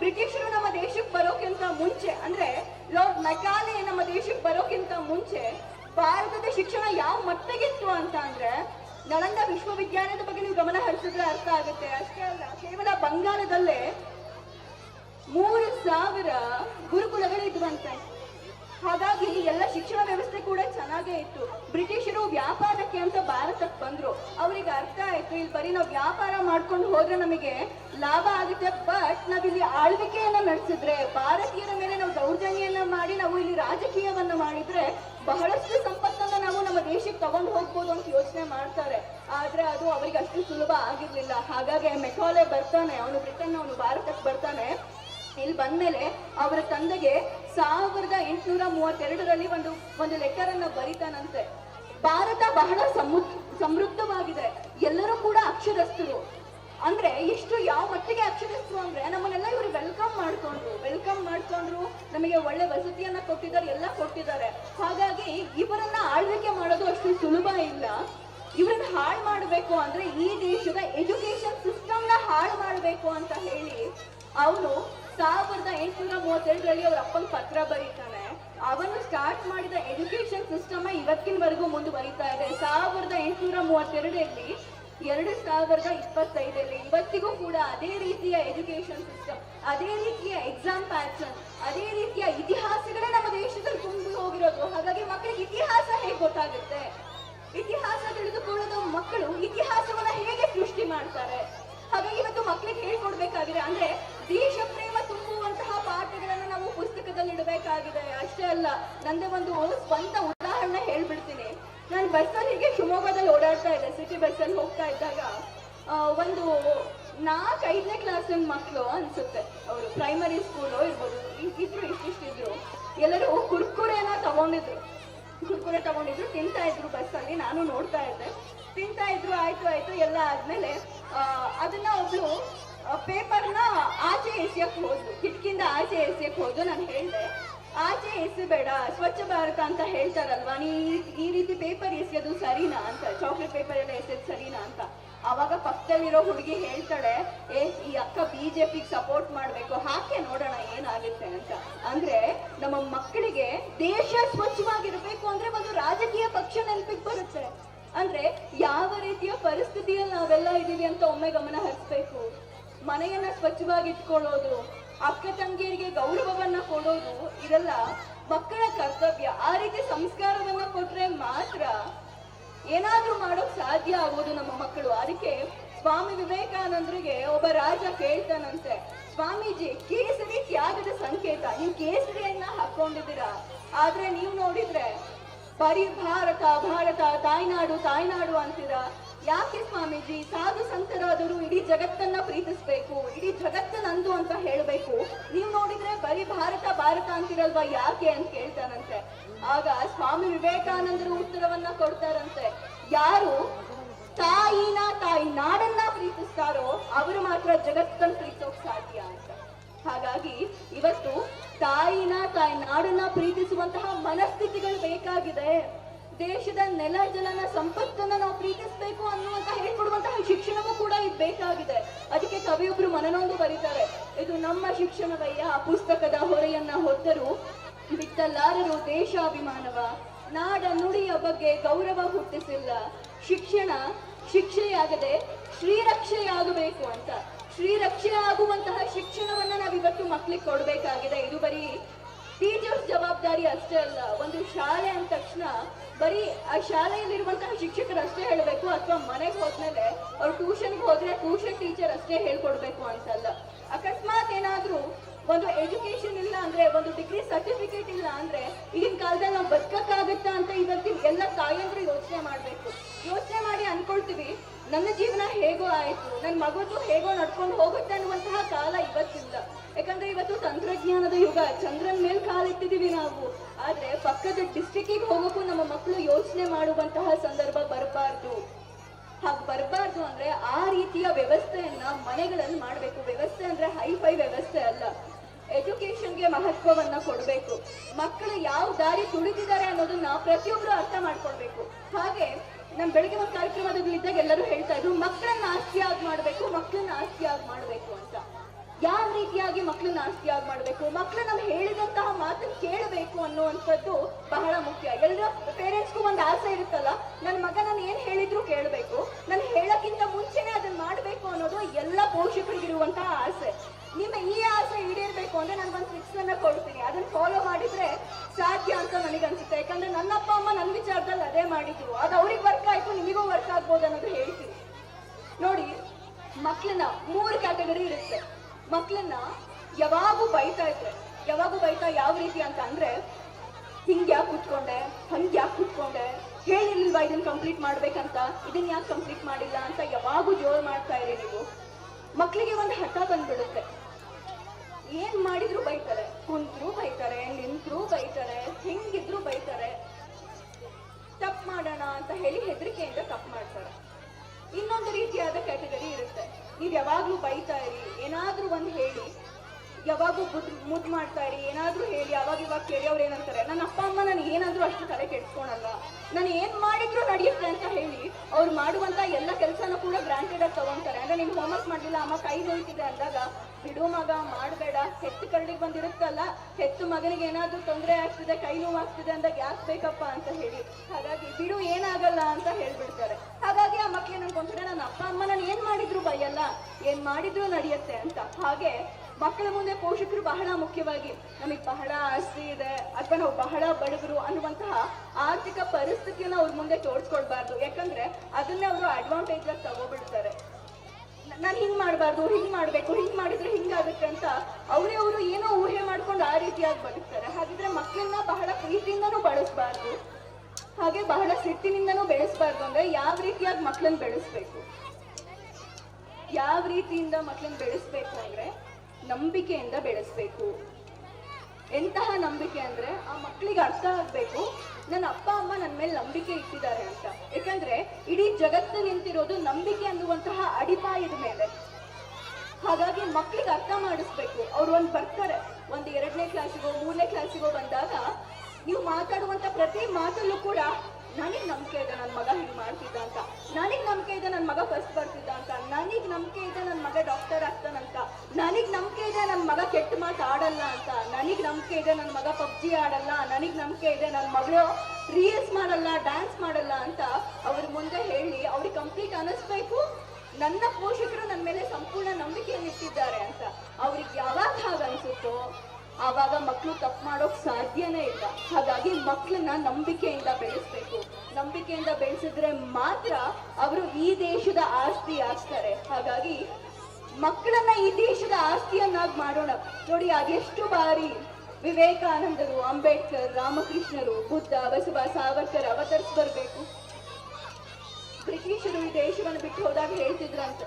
ಬ್ರಿಟಿಷರು ನಮ್ಮ ದೇಶಕ್ಕೆ ಬರೋಕ್ಕಿಂತ ಮುಂಚೆ, ಅಂದ್ರೆ ಲಾರ್ಡ್ ಮೆಕಾಲೆ ನಮ್ಮ ದೇಶಕ್ಕೆ ಬರೋಕ್ಕಿಂತ ಮುಂಚೆ ಭಾರತದ ಶಿಕ್ಷಣ ಯಾವ ಮಟ್ಟಗಿತ್ತು ಅಂತ ಅಂದ್ರೆ ನಳಂದ ವಿಶ್ವವಿದ್ಯಾಲಯದ ಬಗ್ಗೆ ನೀವು ಗಮನ ಹರಿಸಿದ್ರೆ ಅರ್ಥ ಆಗುತ್ತೆ. ಅಷ್ಟೇ ಅಲ್ಲ, ಕೇವಲ ಬಂಗಾಳದಲ್ಲೇ ಮೂರು ಸಾವಿರ ಗುರುಕುಲಗಳಿದ್ವಂತೆ ಹಾಗಾಗಿ ಎಲ್ಲ ಶಿಕ್ಷಣ ವ್ಯವಸ್ಥೆ ಕೂಡ ಚೆನ್ನಾಗೇ ಇತ್ತು. ಬ್ರಿಟಿಷರು ವ್ಯಾಪಾರಕ್ಕೆ ಅಂತ ಭಾರತಕ್ಕೆ ಬಂದ್ರು. ಅವರಿಗೆ ಅರ್ಥ ಆಯ್ತು, ಇಲ್ಲಿ ಬರೀ ನಾವು ವ್ಯಾಪಾರ ಮಾಡ್ಕೊಂಡು ಹೋದ್ರೆ ನಮಗೆ ಲಾಭ ಆಗುತ್ತೆ, ಬಟ್ ನಾವಿಲ್ಲಿ ಆಳ್ವಿಕೆಯನ್ನ ನಡೆಸಿದ್ರೆ, ಭಾರತೀಯರ ಮೇಲೆ ನಾವು ದೌರ್ಜನ್ಯನ ಮಾಡಿ, ನಾವು ಇಲ್ಲಿ ರಾಜಕೀಯವನ್ನ ಮಾಡಿದ್ರೆ ಬಹಳಷ್ಟು ಸಂಪತ್ತನ್ನ ನಾವು ನಮ್ಮ ದೇಶಕ್ಕೆ ತಗೊಂಡು ಹೋಗ್ಬೋದು ಅಂತ ಯೋಚನೆ ಮಾಡ್ತಾರೆ. ಆದ್ರೆ ಅದು ಅವರಿಗೆ ಅಷ್ಟು ಸುಲಭ ಆಗಿರ್ಲಿಲ್ಲ. ಹಾಗಾಗಿ ಮೆಕಾಲೆ ಬರ್ತಾನೆ, ಅವನು ಬ್ರಿಟನ್ ಅವನು ಭಾರತಕ್ಕೆ ಬರ್ತಾನೆ. ಇಲ್ಲಿ ಬಂದ್ಮೇಲೆ ಅವರ ತಂದೆಗೆ ಸಾವಿರದ ಎಂಟುನೂರ ಮೂವತ್ತೆರಡರಲ್ಲಿ ಒಂದು ಒಂದು ಲೆಟರ್ ಅನ್ನ ಬರೀತಾನಂತೆ. ಭಾರತ ಬಹಳ ಸಮೃದ್ಧ ಸಮೃದ್ಧವಾಗಿದೆ. ಎಲ್ಲರೂ ಕೂಡ ಅಕ್ಷರಸ್ಥರು. ಅಂದ್ರೆ ಎಷ್ಟು ಯಾವ ಮಟ್ಟಿಗೆ ಅಕ್ಷರಸ್ಥರು ಅಂದ್ರೆ ನಮ್ಮನ್ನೆಲ್ಲ ಇವರು ವೆಲ್ಕಮ್ ಮಾಡ್ಕೊಂಡ್ರು. ವೆಲ್ಕಮ್ ಮಾಡ್ಕೊಂಡ್ರು, ನಮಗೆ ಒಳ್ಳೆ ವಸತಿಯನ್ನ ಕೊಟ್ಟಿದ್ದಾರೆ, ಎಲ್ಲ ಕೊಟ್ಟಿದ್ದಾರೆ. ಹಾಗಾಗಿ ಇವರನ್ನ ಆಳ್ವಿಕೆ ಮಾಡೋದು ಅಷ್ಟು ಸುಲಭ ಇಲ್ಲ. ಇವರನ್ನ ಹಾಳು ಮಾಡಬೇಕು ಅಂದ್ರೆ ಈ ದೇಶದ ಎಜುಕೇಶನ್ ಸಿಸ್ಟಮ್ನ ಹಾಳು ಮಾಡಬೇಕು ಅಂತ ಹೇಳಿ ಅವನು ಸಾವಿರದ ಎಂಟುನೂರ ಮೂವತ್ತೆರಡರಲ್ಲಿ ಅವ್ರ ಅಪ್ಪನ ಪತ್ರ ಬರೀತಾನೆ. ಅವನು ಸ್ಟಾರ್ಟ್ ಮಾಡಿದ ಎಜುಕೇಶನ್ ಸಿಸ್ಟಮ್ ಇವತ್ತಿನವರೆಗೂ ಮುಂದುವರಿತಾ ಇದೆ. ಸಾವಿರದ ಎಂಟುನೂರ ಮೂವತ್ತೆರಡರಲ್ಲಿ ಎರಡು ಸಾವಿರದ ಇಪ್ಪತ್ತೈದರಲ್ಲಿ ಇವತ್ತಿಗೂ ಕೂಡ ಅದೇ ರೀತಿಯ ಎಜುಕೇಶನ್ ಸಿಸ್ಟಮ್, ಅದೇ ರೀತಿಯ ಎಕ್ಸಾಮ್ ಪ್ಯಾಟರ್ನ್ ಅದೇ ರೀತಿಯ ಇತಿಹಾಸಗಳೇ ನಮ್ಮ ದೇಶದಲ್ಲಿ ತುಂಬಿ ಹೋಗಿರೋದು. ಹಾಗಾಗಿ ಮಕ್ಕಳಿಗೆ ಇತಿಹಾಸ ಹೇಗೆ ಗೊತ್ತಾಗುತ್ತೆ? ಇತಿಹಾಸ ತಿಳಿದುಕೊಳ್ಳೋದು ಮಕ್ಕಳು ಇತಿಹಾಸವನ್ನ ಹೇಗೆ ಸೃಷ್ಟಿ ಮಾಡ್ತಾರೆ? ಹಾಗಾಗಿ ಇವತ್ತು ಮಕ್ಕಳಿಗೆ ಹೇಳ್ಕೊಡ್ಬೇಕಾಗಿದೆ ಅಂದ್ರೆ, ದೇಶ ಪ್ರೇಮ ತುಂಬುವಂತಹ ಪಾಠಗಳನ್ನ ಇಡಬೇಕಾಗಿದೆ ಅಷ್ಟೇ ಅಲ್ಲ, ನಂದೇ ಒಂದು ಸ್ವಂತ ಉದಾಹರಣೆ ಹೇಳ್ಬಿಡ್ತೀನಿ. ನಾನು ಬಸ್ಸಲ್ಲಿ ಹೀಗೆ ಶಿವಮೊಗ್ಗದಲ್ಲಿ ಓಡಾಡ್ತಾ ಇದ್ದೆ. ಸಿಟಿ ಬಸ್ಸಲ್ಲಿ ಹೋಗ್ತಾ ಇದ್ದಾಗ ಒಂದು ನಾಲ್ಕು ಐದನೇ ಕ್ಲಾಸಿನ ಮಕ್ಕಳು ಅನ್ಸುತ್ತೆ. ಅವರು ಪ್ರೈಮರಿ ಸ್ಕೂಲು ಇರ್ಬೋದು ಇದ್ರು, ಇಷ್ಟಿಷ್ಟಿದ್ರು. ಎಲ್ಲರೂ ಕುರ್ಕುರೆನ ತಗೊಂಡಿದ್ರು. ಕುರ್ಕುರೆ ತಗೊಂಡಿದ್ರು, ತಿಂತಾ ಇದ್ರು ಬಸ್ಸಲ್ಲಿ. ನಾನು ನೋಡ್ತಾ ಇದ್ದೆ. ತಿಂತಾ ಇದ್ರು, ಆಯ್ತು ಆಯ್ತು, ಎಲ್ಲ ಆದ್ಮೇಲೆ ಅದನ್ನ ಒಬ್ಳು ಪೇಪರ್ನ ಆಚೆ ಎಸೆಯಕ್ ಹೋದ್ಲು. ಕಿಟಕಿಯಿಂದ ಆಚೆ ಎಸಿಯಕ್ಕೆ ಹೋದ್ಲು, ನಾನು ಹೇಳ್ದೆ. ಆಚೆ ಎಸೆಬೇಡ, ಸ್ವಚ್ಛ ಭಾರತ ಅಂತ ಹೇಳ್ತಾರಲ್ವಾ? ನೀ ಈ- ರೀತಿ ಪೇಪರ್ ಎಸೆಯೋದು ಸರಿನಾ ಅಂತ ಚಾಕ್ಲೇಟ್ ಪೇಪರ್ ಎಲ್ಲ ಎಸೆಯೋದು ಸರಿನಾ ಅಂತ? ಅವಾಗ ಪಕ್ಕದಲ್ಲಿರೋ ಹುಡುಗಿ ಹೇಳ್ತಾಳೆ, ಏ, ಈ ಅಕ್ಕ ಬಿಜೆಪಿ ಸಪೋರ್ಟ್ ಮಾಡ್ಬೇಕು ಹಾಕೆ ನೋಡೋಣ ಏನಾಗುತ್ತೆ ಅಂತ. ಅಂದ್ರೆ ನಮ್ಮ ಮಕ್ಕಳಿಗೆ ದೇಶ ಸ್ವಚ್ಛವಾಗಿರ್ಬೇಕು ಅಂದ್ರೆ ಒಂದು ರಾಜಕೀಯ ಪಕ್ಷ ನೆನಪಿಗೆ ಬರುತ್ತೆ. ಅಂದ್ರೆ ಯಾವ ರೀತಿಯ ಪರಿಸ್ಥಿತಿಯಲ್ಲಿ ನಾವೆಲ್ಲ ಇದ್ದೀವಿ ಅಂತ ಒಮ್ಮೆ ಗಮನ ಹರಿಸ್ಬೇಕು. ಮನೆಯನ್ನ ಸ್ವಚ್ಛವಾಗಿ ಇಟ್ಕೊಳ್ಳೋದು ಅಕ್ಕ ತಂಗಿಯರಿಗೆ ಗೌರವವನ್ನ ಕೊಡೋದು ಇದೆಲ್ಲ ಮಕ್ಕಳ ಕರ್ತವ್ಯ. ಆ ರೀತಿ ಸಂಸ್ಕಾರವನ್ನ ಕೊಟ್ರೆ ಮಾತ್ರ ಏನಾದ್ರೂ ಮಾಡೋಕ್ ಸಾಧ್ಯ ಆಗೋದು ನಮ್ಮ ಮಕ್ಕಳು. ಅದಕ್ಕೆ ಸ್ವಾಮಿ ವಿವೇಕಾನಂದರಿಗೆ ಒಬ್ಬ ರಾಜ ಕೇಳ್ತಾನಂತೆ, ಸ್ವಾಮೀಜಿ, ಕೇಸರಿ ತ್ಯಾಗದ ಸಂಕೇತ. ನೀವು ಕೇಸರಿಯನ್ನ ಹಾಕೊಂಡಿದ್ದೀರಾ? ಆದ್ರೆ ನೀವು ನೋಡಿದ್ರೆ ಬರೀ ಭಾರತ ಭಾರತ, ತಾಯ್ನಾಡು ತಾಯ್ನಾಡು ಅಂತೀರಾ. ಯಾಕೆ ಸ್ವಾಮೀಜಿ? ಸಾಧು ಸಂತರಾದರೂ ಇಡೀ ಜಗತ್ತನ್ನ ಪ್ರೀತಿಸ್ಬೇಕು, ಇಡೀ ಜಗತ್ತನಂದು ಅಂತ ಹೇಳ್ಬೇಕು. ನೀವು ನೋಡಿದ್ರೆ ಬರೀ ಭಾರತ ಭಾರತ ಅಂತಿರಲ್ವಾ? ಯಾಕೆ ಅಂತ ಕೇಳ್ತಾರಂತೆ. ಆಗ ಸ್ವಾಮಿ ವಿವೇಕಾನಂದರು ಉತ್ತರವನ್ನ ಕೊಡ್ತಾರಂತೆ. ಯಾರು ತಾಯಿನ ತಾಯಿ ನಾಡನ್ನ ಪ್ರೀತಿಸ್ತಾರೋ ಅವರು ಮಾತ್ರ ಜಗತ್ತನ್ನ ಪ್ರೀತಿಸೋಕ್ ಸಾಧ್ಯ ಅಂತ. ಹಾಗಾಗಿ ಇವತ್ತು ತಾಯಿನ ತಾಯಿ ನಾಡನ್ನ ಪ್ರೀತಿಸುವಂತಹ ಮನಸ್ಥಿತಿಗಳು ಬೇಕಾಗಿದೆ. ದೇಶದ ನೆಲ ಜಲನ ಸಂಪತ್ತನ್ನ ನಾವು ಪ್ರೀತಿಸ್ಬೇಕು ಅನ್ನುವಂತ ಹೇಳ್ಕೊಡುವಂತಹ ಶಿಕ್ಷಣವೂ ಕೂಡ ಇದು ಬೇಕಾಗಿದೆ. ಅದಕ್ಕೆ ಕವಿಯೊಬ್ರು ಮನನೊಂದು ಬರೀತಾರೆ. ಇದು ನಮ್ಮ ಶಿಕ್ಷಣವಯ್ಯ ಪುಸ್ತಕದ ಹೊರೆಯನ್ನ ಹೊತ್ತರು ಬಿತ್ತಲಾರರು ದೇಶಾಭಿಮಾನವ. ನಾಡ ನುಡಿಯ ಬಗ್ಗೆ ಗೌರವ ಹುಟ್ಟಿಸಿಲ್ಲ. ಶಿಕ್ಷಣ ಶಿಕ್ಷೆಯಾಗದೆ ಶ್ರೀರಕ್ಷೆಯಾಗಬೇಕು ಅಂತ. ಶ್ರೀರಕ್ಷೆ ಆಗುವಂತಹ ಶಿಕ್ಷಣವನ್ನ ನಾವಿವತ್ತು ಮಕ್ಳಿಗೆ ಕೊಡ್ಬೇಕಾಗಿದೆ. ಇದು ಬರೀ ಟೀಚರ್ಸ್ ಜವಾಬ್ದಾರಿ ಅಷ್ಟೇ ಅಲ್ಲ, ಒಂದು ಶಾಲೆ ಅಂದ ತಕ್ಷಣ ಬರೀ ಆ ಶಾಲೆಯಲ್ಲಿರುವಂತಹ ಶಿಕ್ಷಕರು ಅಷ್ಟೇ ಹೇಳಬೇಕು, ಅಥವಾ ಮನೆಗೆ ಹೋದ್ಮೇಲೆ ಅವ್ರು ಟ್ಯೂಷನ್ಗೆ ಹೋದ್ರೆ ಟ್ಯೂಷನ್ ಟೀಚರ್ ಅಷ್ಟೇ ಹೇಳ್ಕೊಡ್ಬೇಕು ಅಂತಲ್ಲ. ಅಕಸ್ಮಾತ್ ಏನಾದರೂ ಒಂದು ಎಜುಕೇಶನ್ ಇಲ್ಲ ಅಂದ್ರೆ, ಒಂದು ಡಿಗ್ರಿ ಸರ್ಟಿಫಿಕೇಟ್ ಇಲ್ಲ ಅಂದ್ರೆ, ಈಗಿನ ಕಾಲದಲ್ಲಿ ನಾವು ಬದುಕಕ್ಕಾಗುತ್ತಾ ಅಂತ ಇವತ್ತಿನ ಎಲ್ಲ ತಾಯಂದ್ರು ಯೋಚನೆ ಮಾಡ್ಬೇಕು. ಯೋಚನೆ ಮಾಡಿ ಅನ್ಕೊಳ್ತೀವಿ ನನ್ನ ಜೀವನ ಹೇಗೋ ಆಯ್ತು ನನ್ನ ಮಗುದು ಹೇಗೋ ನಡ್ಕೊಂಡು ಹೋಗುತ್ತೆ ಅನ್ನುವಂತಹ ಕಾಲ ಇವತ್ತಿಲ್ಲ. ಯಾಕಂದ್ರೆ ಇವತ್ತು ತಂತ್ರಜ್ಞಾನದ ಯುಗ, ಚಂದ್ರನ ಮೇಲೆ ಕಾಲಿಟ್ಟಿದೀವಿ ನಾವು. ಆದ್ರೆ ಪಕ್ಕದ ಡಿಸ್ಟಿಕ್ಕಿಗೆ ಹೋಗೋಕ್ಕೂ ನಮ್ಮ ಮಕ್ಕಳು ಯೋಚನೆ ಮಾಡುವಂತಹ ಸಂದರ್ಭ ಬರಬಾರ್ದು. ಹಾಗೆ ಬರಬಾರ್ದು ಅಂದ್ರೆ ಆ ರೀತಿಯ ವ್ಯವಸ್ಥೆಯನ್ನ ಮನೆಗಳಲ್ಲಿ ಮಾಡಬೇಕು. ವ್ಯವಸ್ಥೆ ಅಂದ್ರೆ ಹೈ ಫೈ ವ್ಯವಸ್ಥೆ ಅಲ್ಲ. ಎಜುಕೇಶನ್ಗೆ ಮಹತ್ವವನ್ನ ಕೊಡಬೇಕು. ಮಕ್ಕಳು ಯಾವ ದಾರಿ ತುಳಿದಿದ್ದಾರೆ ಅನ್ನೋದನ್ನ ಪ್ರತಿಯೊಬ್ಬರು ಅರ್ಥ ಮಾಡ್ಕೊಳ್ಬೇಕು. ಹಾಗೆ ನಮ್ ಬೆಳಿಗ್ಗೆ ಒಂದು ಕಾರ್ಯಕ್ರಮದಲ್ಲಿ ಇದ್ದಾಗ ಎಲ್ಲರೂ ಹೇಳ್ತಾ ಇದ್ರು ಮಕ್ಕಳನ್ನ ಆಸ್ತಿಯಾಗಿ ಮಾಡ್ಬೇಕು ಮಕ್ಕಳನ್ನ ಆಸ್ತಿಯಾಗಿ ಮಾಡ್ಬೇಕು ಅಂತ. ಯಾವ ರೀತಿಯಾಗಿ ಮಕ್ಕಳನ್ನ ಆಸ್ತಿಯಾಗಿ ಮಾಡ್ಬೇಕು? ಮಕ್ಕಳು ನಾವು ಹೇಳಿದಂತಹ ಮಾತನ್ನ ಕೇಳಬೇಕು ಅನ್ನುವಂಥದ್ದು ಬಹಳ ಮುಖ್ಯ. ಎಲ್ಲರ ಪೇರೆಂಟ್ಸ್ಗೂ ಒಂದು ಆಸೆ ಇರುತ್ತಲ್ಲ ನನ್ನ ಮಗ ನಾನು ಏನ್ ಹೇಳಿದ್ರು ಕೇಳಬೇಕು. ನಾನು ಹೇಳಕ್ಕಿಂತ ಮುಂಚೆನೆ ಅದನ್ನ ಮಾಡ್ಬೇಕು ಅನ್ನೋದು ಎಲ್ಲ ಪೋಷಕರಿಗಿರುವಂತಹ ಆಸೆ. ನಿಮ್ಮ ಈ ಆಸೆ ಈಡೇರ್ಬೇಕು ಅಂದ್ರೆ ನಾನು ಒಂದು ಟ್ರಿಕ್ಸ್ ಅನ್ನ ಕೊಡ್ತೀನಿ. ಅದನ್ನ ಫಾಲೋ ಮಾಡಿದ್ರೆ ಸಾಧ್ಯ ಅಂತ ನನಗೆ ಅನ್ಸುತ್ತೆ ಯಾಕಂದ್ರೆ ನನ್ನ ಅಪ್ಪ ಅಮ್ಮ ನನ್ನ ವಿಚಾರದಲ್ಲಿ ಅದೇ ಮಾಡಿದ್ರು. ಅದು ಅವ್ರಿಗೆ ವರ್ಕ್ ಆಯ್ತು, ನಿಮಗೂ ವರ್ಕ್ ಆಗ್ಬೋದು ಅನ್ನೋದು ಹೇಳ್ತೀನಿ. ನೋಡಿ ಮಕ್ಕಳನ್ನ ಮೂರು ಕ್ಯಾಟಗರಿ ಇರುತ್ತೆ. ಮಕ್ಕಳನ್ನ ಯಾವಾಗೂ ಬೈತಾ ಇದ್ರೆ, ಯಾವಾಗೂ ಬೈತಾ ಯಾವ ರೀತಿ ಅಂತ ಅಂದ್ರೆ, ಹಿಂಗ್ ಯಾಕೆ ಕುತ್ಕೊಂಡೆ, ಹಂಗ್ ಯಾಕೆ ಕುತ್ಕೊಂಡೆ, ಹೇಳಿರ್ಲಿಲ್ವಾ ಇದನ್ನ ಕಂಪ್ಲೀಟ್ ಮಾಡ್ಬೇಕಂತ, ಇದನ್ನ ಯಾಕೆ ಕಂಪ್ಲೀಟ್ ಮಾಡಿಲ್ಲ ಅಂತ ಯಾವಾಗೂ ಜೋರು ಮಾಡ್ತಾ ಇರಿ ನೀವು. ಮಕ್ಕಳಿಗೆ ಒಂದು ಹಠ ಬಂದ್ಬಿಡುತ್ತೆ. ಏನ್ ಮಾಡಿದ್ರು ಬೈತಾರೆ. ಕುಂತ್ರು ಬೈತಾರೆ, ನಿಂತ್ರು ಬೈತಾರೆ, ಹಿಂಗಿದ್ರು ಬೈತಾರೆ. ತಪ್ಪು ಮಾಡೋಣ ಅಂತ ಹೇಳಿ ಹೆದರಿಕೆಯಿಂದ ತಪ್ಪು ಮಾಡ್ತಾರೆ. ಇನ್ನೊಂದು ರೀತಿಯಾದ ಕ್ಯಾಟಗರಿ ಇರುತ್ತೆ. ನೀವು ಯಾವಾಗ್ಲೂ ಬೈತಾ ಇರಿ. ಏನಾದ್ರೂ ಒಂದು ಹೇಳಿ. ಯಾವಾಗೂ ಬುದ್ ಮುದ್ ಮಾಡ್ತಾ ಇರಿ, ಏನಾದ್ರೂ ಹೇಳಿ, ಅವಾಗ ಇವಾಗ ಕೇಳಿ ಏನಂತಾರೆ, ನನ್ನ ಅಪ್ಪ, ಅಮ್ಮ ನನಗೆ ಏನಾದ್ರೂ ಅಷ್ಟು ತಲೆ ಕೆಡ್ಸ್ಕೊಳಲ್ಲ, ನಾನು ಏನ್ ಮಾಡಿದ್ರು ನಡೆಯುತ್ತೆ ಅಂತ ಹೇಳಿ, ಅವ್ರು ಮಾಡುವಂತ ಎಲ್ಲ ಕೆಲಸನೂ ಕೂಡ ಗ್ರಾಂಟೆಡ್ ಆಗಿ ತಗೊಂತಾರೆ. ಅಂದ್ರೆ ನಿಮ್ ಹೋಮ್ವರ್ಕ್ ಮಾಡಲಿಲ್ಲ, ಅಮ್ಮ ಕೈ ನೋಯ್ತಿದೆ ಅಂದಾಗ, ಬಿಡು ಮಗ, ಮಾಡಬೇಡ, ಹೆತ್ತು ಕರಡಿಗೆ ಬಂದಿರುತ್ತಲ್ಲ, ಹೆತ್ತು ಮಗನಿಗೆ ಏನಾದ್ರೂ ತೊಂದರೆ ಆಗ್ತಿದೆ, ಕೈ ನೋವಾಗ್ತಿದೆ ಅಂದಾಗ ಯಾಕೆ ಬೇಕಪ್ಪ? ಅಂತ ಹೇಳಿ. ಹಾಗಾಗಿ ಬಿಡು, ಏನಾಗಲ್ಲ ಅಂತ ಹೇಳ್ಬಿಡ್ತಾರೆ. ಹಾಗಾಗಿ ಆ ಮಕ್ಳು ಅನ್ಕೊಂತಾರೆ ನನ್ನ ಅಪ್ಪ, ಅಮ್ಮ, ನಾನು ಏನ್ ಮಾಡಿದ್ರು ಬೈಯಲ್ಲ, ಏನ್ ಮಾಡಿದ್ರು ನಡೆಯುತ್ತೆ ಅಂತ. ಹಾಗೆ ಮಕ್ಕಳ ಮುಂದೆ ಪೋಷಕರು ಬಹಳ ಮುಖ್ಯವಾಗಿ. ನಮಗೆ ಬಹಳ ಆಸ್ತಿ ಇದೆ. ಅಥವಾ ನಾವು ಬಹಳ ಬಡವರು ಅನ್ನುವಂತಹ ಆರ್ಥಿಕ ಪರಿಸ್ಥಿತಿಯನ್ನ ಅವ್ರ ಮುಂದೆ ತೋರಿಸ್ಕೊಡ್ಬಾರ್ದು ಯಾಕಂದ್ರೆ ಅದನ್ನೇ ಅವರು ಅಡ್ವಾಂಟೇಜ್ ಆಗಿ ತಗೋಬಿಡ್ತಾರೆ. ನಾನು ಹಿಂಗ್ ಮಾಡಬಾರ್ದು, ಹಿಂಗ್ ಮಾಡ್ಬೇಕು, ಹಿಂಗ್ ಮಾಡಿದ್ರೆ ಹಿಂಗಾಗುತ್ತೆ ಅಂತ ಅವರೇ ಅವರು ಏನೋ ಊಹೆ ಮಾಡ್ಕೊಂಡು ಆ ರೀತಿಯಾಗಿ ಬದುಕ್ತಾರೆ. ಹಾಗಿದ್ರೆ ಮಕ್ಕಳನ್ನ ಬಹಳ ಪ್ರೀತಿಯಿಂದನೂ ಬಳಸ್ಬಾರ್ದು. ಹಾಗೆ ಬಹಳ ಸಿಟ್ಟಿನಿಂದನೂ ಬೆಳೆಸ್ಬಾರ್ದು ಅಂದ್ರೆ ಯಾವ ರೀತಿಯಾಗಿ ಮಕ್ಕಳನ್ನ ಬೆಳೆಸ್ಬೇಕು? ಯಾವ ರೀತಿಯಿಂದ ಮಕ್ಕಳನ್ನ ಬೆಳೆಸ್ಬೇಕು ಅಂದ್ರೆ ನಂಬಿಕೆಯಿಂದ ಬೆಳೆಸ್ಬೇಕು. ಎಂತಹ ನಂಬಿಕೆ ಅಂದ್ರೆ ಆ ಮಕ್ಕಳಿಗೆ ಅರ್ಥ ಆಗ್ಬೇಕು, ನನ್ನ ಅಪ್ಪ, ಅಮ್ಮ ನನ್ನ ಮೇಲೆ ನಂಬಿಕೆ ಇಟ್ಟಿದ್ದಾರೆ ಅಂತ. ಯಾಕಂದ್ರೆ ಇಡೀ ಜಗತ್ತು ನಿಂತಿರೋದು ನಂಬಿಕೆ ಅನ್ನುವಂತಹ ಅಡಿಪಾಯದ ಮೇಲೆ. ಹಾಗಾಗಿ ಮಕ್ಕಳಿಗೆ ಅರ್ಥ ಮಾಡಿಸ್ಬೇಕು. ಅವ್ರು ಒಂದು ಬರ್ತಾರೆ. ಒಂದು ಎರಡನೇ ಕ್ಲಾಸಿಗೋ ಮೂರನೇ ಕ್ಲಾಸಿಗೋ ಬಂದಾಗ ನೀವು ಮಾತಾಡುವಂತ ಪ್ರತಿ ಮಾತಲ್ಲೂ ಕೂಡ ನನಗ್ ನಂಬಿಕೆ ಇದೆ ನನ್ನ ಮಗ ಹಿಂಗ್ ಮಾಡ್ತಿದ್ದ ಅಂತ. ನನಗೆ ನಂಬಿಕೆ ಇದೆ ನನ್ನ ಮಗ ಫಸ್ಟ್ ಬರ್ತಿದ್ದ ಅಂತ. ನನಗೆ ನಂಬಿಕೆ ಇದೆ ನನ್ನ ಮಗ ಡಾಕ್ಟರ್ ಆಗ್ತಾನಂತ ನನಗೆ ನಂಬಿಕೆ ಇದೆ ನನ್ನ ಮಗ ಕೆಟ್ಟ ಮಾತು ಆಡಲ್ಲ ಅಂತ. ನನಗ್ ನಂಬಿಕೆ ಇದೆ ನನ್ನ ಮಗ ಪಬ್ಜಿ ಆಡಲ್ಲ. ನನಗೆ ನಂಬಿಕೆ ಇದೆ ನನ್ನ ಮಗಳು ರೀಲ್ಸ್ ಮಾಡಲ್ಲ ಡ್ಯಾನ್ಸ್ ಮಾಡಲ್ಲ ಅಂತ ಅವ್ರ ಮುಂದೆ ಹೇಳಿ ಅವ್ರಿಗೆ ಕಂಪ್ಲೀಟ್ ಅನಿಸ್ಬೇಕು. ನನ್ನ ಪೋಷಕರು ನನ್ನ ಮೇಲೆ ಸಂಪೂರ್ಣ ನಂಬಿಕೆಯನ್ನು ಇಟ್ಟಿದ್ದಾರೆ ಅಂತ. ಅವ್ರಿಗೆ ಯಾವಾಗ ಹಾಗೆ ಅನ್ಸುತ್ತೋ ಆವಾಗ ಮಕ್ಕಳು ತಪ್ಪು ಮಾಡೋಕ್ ಸಾಧ್ಯನೇ ಇಲ್ಲ. ಹಾಗಾಗಿ ಮಕ್ಕಳನ್ನ ನಂಬಿಕೆಯಿಂದ ಬೆಳೆಸ್ಬೇಕು. ನಂಬಿಕೆಯಿಂದ ಬೆಳೆಸಿದ್ರೆ ಮಾತ್ರ ಅವರು ಈ ದೇಶದ ಆಸ್ತಿ ಆಗ್ತಾರೆ. ಹಾಗಾಗಿ ಮಕ್ಕಳನ್ನ ಈ ದೇಶದ ಆಸ್ತಿಯನ್ನಾಗಿ ಮಾಡೋಣ. ನೋಡಿ, ಅದೆಷ್ಟು ಬಾರಿ ವಿವೇಕಾನಂದರು, ಅಂಬೇಡ್ಕರ್, ರಾಮಕೃಷ್ಣರು, ಬುದ್ಧ, ಬಸವ, ಸಾವರ್ಕರ್ ಅವತರಿಸ್ಬರ್ಬೇಕು ಬ್ರಿಟಿಷರು ಈ ದೇಶವನ್ನು ಬಿಟ್ಟು ಹೋದಾಗ ಹೇಳ್ತಿದ್ರಂತ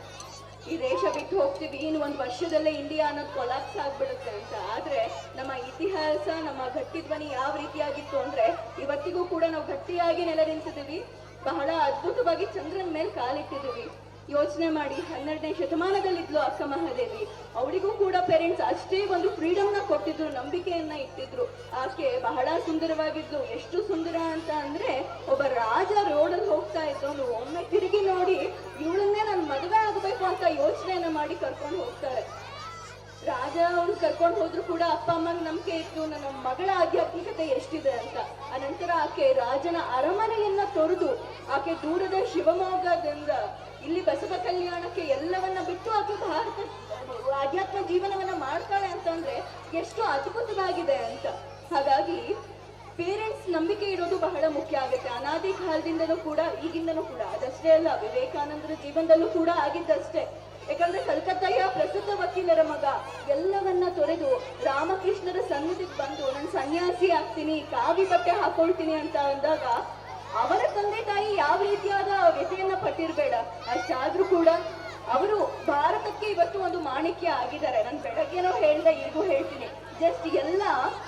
ಈ ದೇಶ ಬಿಟ್ಟು ಹೋಗ್ತೀವಿ. ಇನ್ನು ಒಂದು ವರ್ಷದಲ್ಲೇ ಇಂಡಿಯಾ ಅನ್ನೋದು ಕೊಲಾಪ್ಸ್ ಆಗ್ಬಿಡುತ್ತೆ ಅಂತ. ಆದ್ರೆ ನಮ್ಮ ಇತಿಹಾಸ, ನಮ್ಮ ಗಟ್ಟಿ ಧ್ವನಿ ಯಾವ ರೀತಿಯಾಗಿತ್ತು ಅಂದ್ರೆ ಇವತ್ತಿಗೂ ಕೂಡ ನಾವು ಗಟ್ಟಿಯಾಗಿ ನೆಲೆ ನಿಂತಿದ್ದೀವಿ ಬಹಳ ಅದ್ಭುತವಾಗಿ ಚಂದ್ರನ ಮೇಲೆ ಕಾಲಿಟ್ಟಿದ್ದೀವಿ. ಯೋಚನೆ ಮಾಡಿ ಹನ್ನೆರಡನೇ ಶತಮಾನದಲ್ಲಿದ್ಲು ಅಕ್ಕ ಮಹಾದೇವಿ. ಅವಳಿಗೂ ಕೂಡ ಪೇರೆಂಟ್ಸ್ ಅಷ್ಟೇ ಒಂದು ಫ್ರೀಡಮ್ನ ಕೊಟ್ಟಿದ್ರು, ನಂಬಿಕೆಯನ್ನ ಇಟ್ಟಿದ್ರು. ಆಕೆ ಬಹಳ ಸುಂದರವಾಗಿದ್ಲು. ಎಷ್ಟು ಸುಂದರ ಅಂತ ಅಂದ್ರೆ ಒಬ್ಬ ರಾಜ ರೋಡಲ್ಲಿ ಹೋಗ್ತಾ ಇದ್ದವನು ಒಮ್ಮೆ ತಿರುಗಿ ನೋಡಿ, ಇವಳನ್ನೇ ನಾನು ಮದುವೆ ಆಗಬೇಕು ಅಂತ ಯೋಚನೆಯನ್ನ ಮಾಡಿ ಕರ್ಕೊಂಡು ಹೋಗ್ತಾರೆ. ರಾಜ ಅವ್ನು ಕರ್ಕೊಂಡು ಹೋದ್ರು ಕೂಡ ಅಪ್ಪ ಅಮ್ಮನ ನಂಬಿಕೆ ಇತ್ತು. ನನ್ನ ಮಗಳ ಆಧ್ಯಾತ್ಮಿಕತೆ ಎಷ್ಟಿದೆ ಅಂತ. ಅನಂತರ ಆಕೆ ರಾಜನ ಅರಮನೆಯನ್ನ ತೊರೆದು ಆಕೆ ದೂರದ ಶಿವಮೊಗ್ಗದಿಂದ ಇಲ್ಲಿ ಬಸವ ಕಲ್ಯಾಣಕ್ಕೆ ಎಲ್ಲವನ್ನ ಬಿಟ್ಟು ಆಕೆ ಭಾರತ, ಆಧ್ಯಾತ್ಮ ಜೀವನವನ್ನ ಮಾಡ್ತಾಳೆ ಅಂತಂದ್ರೆ ಎಷ್ಟು ಅದ್ಭುತವಾಗಿದೆ ಅಂತ. ಹಾಗಾಗಿ ಪೇರೆಂಟ್ಸ್ ನಂಬಿಕೆ ಇಡೋದು ಬಹಳ ಮುಖ್ಯ ಆಗುತ್ತೆ. ಅನಾದಿ ಕಾಲದಿಂದಲೂ ಕೂಡ ಈಗಿಂದನೂ ಕೂಡ. ಅದಷ್ಟೇ ಅಲ್ಲ, ವಿವೇಕಾನಂದರ ಜೀವನದಲ್ಲೂ ಕೂಡ ಆಗಿದ್ದಷ್ಟೇ. ಯಾಕಂದ್ರೆ ಕಲ್ಕತ್ತಾಯ ಪ್ರಸಿದ್ಧ ವಕೀಲರ ಮಗ, ಎಲ್ಲವನ್ನ ತೊರೆದು ರಾಮಕೃಷ್ಣರ ಸನ್ನಿಧಿಗೆ ಬಂದು ನಾನು ಸನ್ಯಾಸಿ ಆಗ್ತೀನಿ, ಕಾವಿ ಬಟ್ಟೆ ಹಾಕೊಳ್ತೀನಿ ಅಂತ ಅಂದಾಗ, ಅವರ ತಂದೆ ತಾಯಿ ಯಾವ ರೀತಿಯಾದ ವ್ಯಥೆಯನ್ನ ಪಟ್ಟಿರ್ಬೇಡ. ಅಷ್ಟಾದ್ರೂ ಕೂಡ ಅವರು ಭಾರತಕ್ಕೆ ಇವತ್ತು ಒಂದು ಮಾಣಿಕ್ಯ ಆಗಿದ್ದಾರೆ. ನಾನು ಬೆಳಗ್ಗೆನೋ ಹೇಳ್ದೆ ಈಗೂ ಹೇಳ್ತೀನಿ. ಜಸ್ಟ್ ಎಲ್ಲ,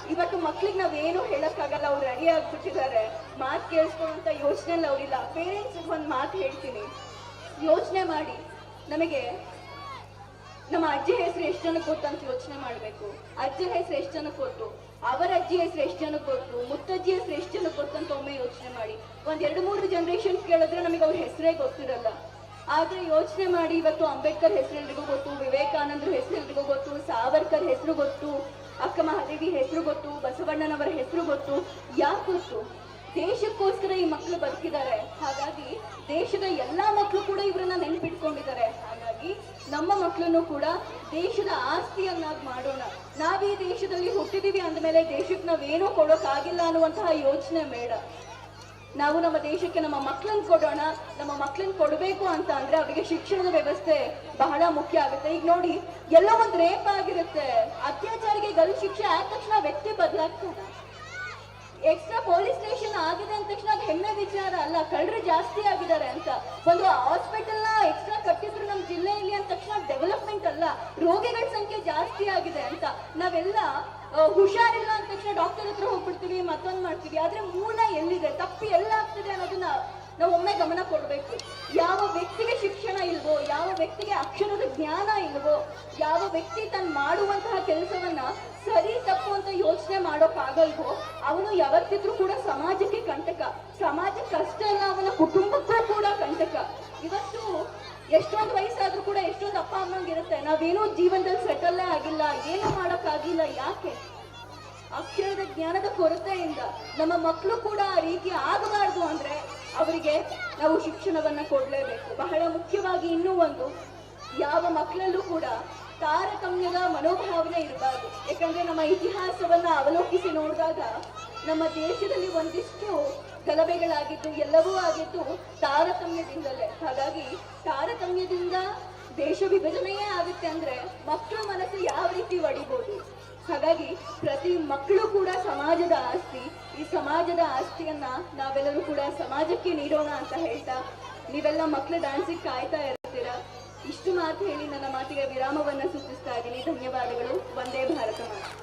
ಇವತ್ತು ಮಕ್ಳಿಗೆ ನಾವೇನು ಹೇಳಕ್ಕಾಗಲ್ಲ, ಅವ್ರು ರೆಡಿ ಆಗ್ಬಿಟ್ಟಿದ್ದಾರೆ. ಮಾತು ಕೇಳಿಸ್ಕೊಳ್ಳುವಂತ ಯೋಚನೆ ಅವ್ರಿಲ್ಲ. ಪೇರೆಂಟ್ಸ್ ಒಂದು ಮಾತು ಹೇಳ್ತೀನಿ. ಯೋಚನೆ ಮಾಡಿ. ನಮಗೆ ನಮ್ಮ ಅಜ್ಜಿ ಹೆಸರು ಎಷ್ಟು ಜನಕ್ಕೆ ಕೊಟ್ಟು ಅಂತ ಯೋಚನೆ ಮಾಡಬೇಕು. ಅಜ್ಜಿ ಹೆಸರು ಎಷ್ಟು ಜನಕ್ಕೆ ಕೊಟ್ಟು, ಅವರ ಅಜ್ಜಿ ಹೆಸರು ಎಷ್ಟು ಜನಕ್ಕೆ ಗೊತ್ತು ಮುತ್ತಜ್ಜಿ ಹೆಸರು ಎಷ್ಟು ಜನಕ್ಕೆ ಕೊಟ್ಟು ಅಂತ ಒಮ್ಮೆ ಯೋಚನೆ ಮಾಡಿ. ಒಂದ್ ಎರಡು ಮೂರು ಜನರೇಷನ್ ಕೇಳಿದ್ರೆ ನಮಗೆ ಅವ್ರ ಹೆಸರೇ ಗೊತ್ತಿರಲ್ಲ. ಆದ್ರೆ ಯೋಚನೆ ಮಾಡಿ ಇವತ್ತು ಅಂಬೇಡ್ಕರ್ ಹೆಸರು ಎಲ್ರಿಗೂ ಗೊತ್ತು, ವಿವೇಕಾನಂದ್ರ ಹೆಸರು ಎಲ್ರಿಗೂ ಗೊತ್ತು, ಸಾವರ್ಕರ್ ಹೆಸರು ಗೊತ್ತು, ಅಕ್ಕ ಮಹಾದೇವಿ ಹೆಸರು ಗೊತ್ತು, ಬಸವಣ್ಣನವರ ಹೆಸರು ಗೊತ್ತು, ಯಾಕೆ ಗೊತ್ತು? ದೇಶಕ್ಕೋಸ್ಕರ ಈ ಮಕ್ಕಳು ಬದುಕಿದ್ದಾರೆ. ಹಾಗಾಗಿ ದೇಶದ ಎಲ್ಲಾ ಮಕ್ಕಳು ಕೂಡ ಇವರನ್ನ ನೆನಪಿಟ್ಕೊಂಡಿದ್ದಾರೆ. ಹಾಗಾಗಿ ನಮ್ಮ ಮಕ್ಕಳನ್ನು ಕೂಡ ದೇಶದ ಆಸ್ತಿಯನ್ನಾಗಿ ಮಾಡೋಣ. ನಾವೀ ದೇಶದಲ್ಲಿ ಹುಟ್ಟಿದೀವಿ ಅಂದಮೇಲೆ ದೇಶಕ್ಕೆ ನಾವೇನೂ ಕೊಡೋಕ್ಕಾಗಿಲ್ಲ ಅನ್ನುವಂತಹ ಯೋಚನೆ ಬೇಡ. ನಾವು ನಮ್ಮ ದೇಶಕ್ಕೆ ನಮ್ಮ ಮಕ್ಕಳನ್ನ ಕೊಡೋಣ. ನಮ್ಮ ಮಕ್ಕಳನ್ನ ಕೊಡಬೇಕು ಅಂತ ಅಂದ್ರೆ ಅವರಿಗೆ ಶಿಕ್ಷಣದ ವ್ಯವಸ್ಥೆ ಬಹಳ ಮುಖ್ಯ ಆಗುತ್ತೆ. ಈಗ ನೋಡಿ, ಎಲ್ಲೋ ಒಂದು ರೇಪ್ ಆಗಿರುತ್ತೆ. ಅತ್ಯಾಚಾರಿಗೆ ಗಲ್ ಶಿಕ್ಷೆ ಆದ ತಕ್ಷಣ ವ್ಯಕ್ತಿ ಬದಲಾಗ್ತದೆ ಎಕ್ಸ್ಟ್ರಾ ಪೊಲೀಸ್ ಸ್ಟೇಷನ್ ಆಗಿದೆ ಅಂದ ತಕ್ಷಣ ಅದು ಹೆಮ್ಮೆ ವಿಚಾರ ಅಲ್ಲ, ಕಳ್ಳರು ಜಾಸ್ತಿ ಆಗಿದ್ದಾರೆ ಅಂತ. ಒಂದು ಹಾಸ್ಪಿಟಲ್ನ ಎಕ್ಸ್ಟ್ರಾ ಕಟ್ಟಿದ್ರು ನಮ್ಮ ಜಿಲ್ಲೆಯಲ್ಲಿ ಅಂದ ತಕ್ಷಣ ಡೆವಲಪ್ಮೆಂಟ್ ಅಲ್ಲ, ರೋಗಿಗಳ ಸಂಖ್ಯೆ ಜಾಸ್ತಿ ಆಗಿದೆ ಅಂತ. ನಾವೆಲ್ಲ ಹುಷಾರಿಲ್ಲ ಅಂದ ತಕ್ಷಣ ಡಾಕ್ಟರ್ ಹತ್ರ ಹೋಗ್ಬಿಡ್ತೀವಿ, ಮತ್ತೊಂದು ಮಾಡ್ತೀವಿ. ಆದ್ರೆ ಮೂಲ ಎಲ್ಲಿದೆ? ತಪ್ಪು ಎಲ್ಲ ಆಗ್ತದೆ ಅನ್ನೋದನ್ನ ನಾವು ಒಮ್ಮೆ ಗಮನ ಕೊಡಬೇಕು. ಯಾವ ವ್ಯಕ್ತಿಗೆ ಶಿಕ್ಷಣ ಇಲ್ವೋ, ಯಾವ ವ್ಯಕ್ತಿಗೆ ಅಕ್ಷರದ ಜ್ಞಾನ ಇಲ್ವೋ, ಯಾವ ವ್ಯಕ್ತಿ ತಾನು ಮಾಡುವಂತಹ ಕೆಲಸವನ್ನ ಸರಿ ತಪ್ಪು ಅಂತ ಯೋಚನೆ ಮಾಡೋಕ್ಕಾಗಲ್ವೋ, ಅವನು ಯಾವತ್ತಿದ್ರೂ ಕೂಡ ಸಮಾಜಕ್ಕೆ ಕಂಟಕ. ಸಮಾಜಕ್ಕೆ ಅಷ್ಟೇ ಅಲ್ಲ, ಅವನ ಕುಟುಂಬಕ್ಕೂ ಕೂಡ ಕಂಟಕ. ಇವತ್ತು ಎಷ್ಟೊಂದು ವಯಸ್ಸಾದ್ರೂ ಕೂಡ ಎಷ್ಟೊಂದು ಅಪ್ಪ ಅಮ್ಮಂಗಿರುತ್ತೆ. ನಾವೇನೋ ಜೀವನದಲ್ಲಿ ಸೆಟಲ್ಲೇ ಆಗಿಲ್ಲ, ಏನು ಮಾಡೋಕ್ಕಾಗಿಲ್ಲ. ಯಾಕೆ? ಅಕ್ಷರದ ಜ್ಞಾನದ ಕೊರತೆಯಿಂದ ನಮ್ಮ ಮಕ್ಕಳು ಕೂಡ ಆ ರೀತಿ ಆಗಬಾರ್ದು ಅಂದ್ರೆ ಅವರಿಗೆ ನಾವು ಶಿಕ್ಷಣವನ್ನ ಕೊಡಲೇಬೇಕು. ಬಹಳ ಮುಖ್ಯವಾಗಿ ಇನ್ನೂ ಒಂದು, ಯಾವ ಮಕ್ಕಳಲ್ಲೂ ಕೂಡ ತಾರತಮ್ಯದ ಮನೋಭಾವನೆ ಇರಬಾರ್ದು. ಯಾಕಂದ್ರೆ ನಮ್ಮ ಇತಿಹಾಸವನ್ನ ಅವಲೋಕಿಸಿ ನೋಡಿದಾಗ ನಮ್ಮ ದೇಶದಲ್ಲಿ ಒಂದಿಷ್ಟು ಗಲಭೆಗಳಾಗಿದ್ದು, ಎಲ್ಲವೂ ಆಗಿದ್ದು ತಾರತಮ್ಯದಿಂದಲೇ. ಹಾಗಾಗಿ ತಾರತಮ್ಯದಿಂದ ದೇಶ ವಿಭಜನೆಯೇ ಆಗುತ್ತೆ ಅಂದ್ರೆ ಮಕ್ಕಳ ಮನಸ್ಸು ಯಾವ ರೀತಿ ಒಡಿಬೋದು? ಹಾಗಾಗಿ ಪ್ರತಿ ಮಕ್ಕಳು ಕೂಡ ಸಮಾಜದ ಆಸ್ತಿ, ಈ ಸಮಾಜದ ಆಸ್ತಿಯನ್ನ ನಾವೆಲ್ಲರೂ ಕೂಡ ಸಮಾಜಕ್ಕೆ ನೀಡೋಣ ಅಂತ ಹೇಳ್ತಾ ನೀವೆಲ್ಲ ಮಕ್ಕಳ ಡ್ಯಾನ್ಸಿಗೆ ಕಾಯ್ತಾ ಇರ್ತೀರಾ? ಇಷ್ಟು ಮಾತು ಹೇಳಿ ನನ್ನ ಮಾತಿಗೆ ವಿರಾಮವನ್ನ ಸೂಚಿಸ್ತಾ ಇದ್ದೀನಿ. ಧನ್ಯವಾದಗಳು. ಒಂದೇ ಭಾರತ ಮಾತು.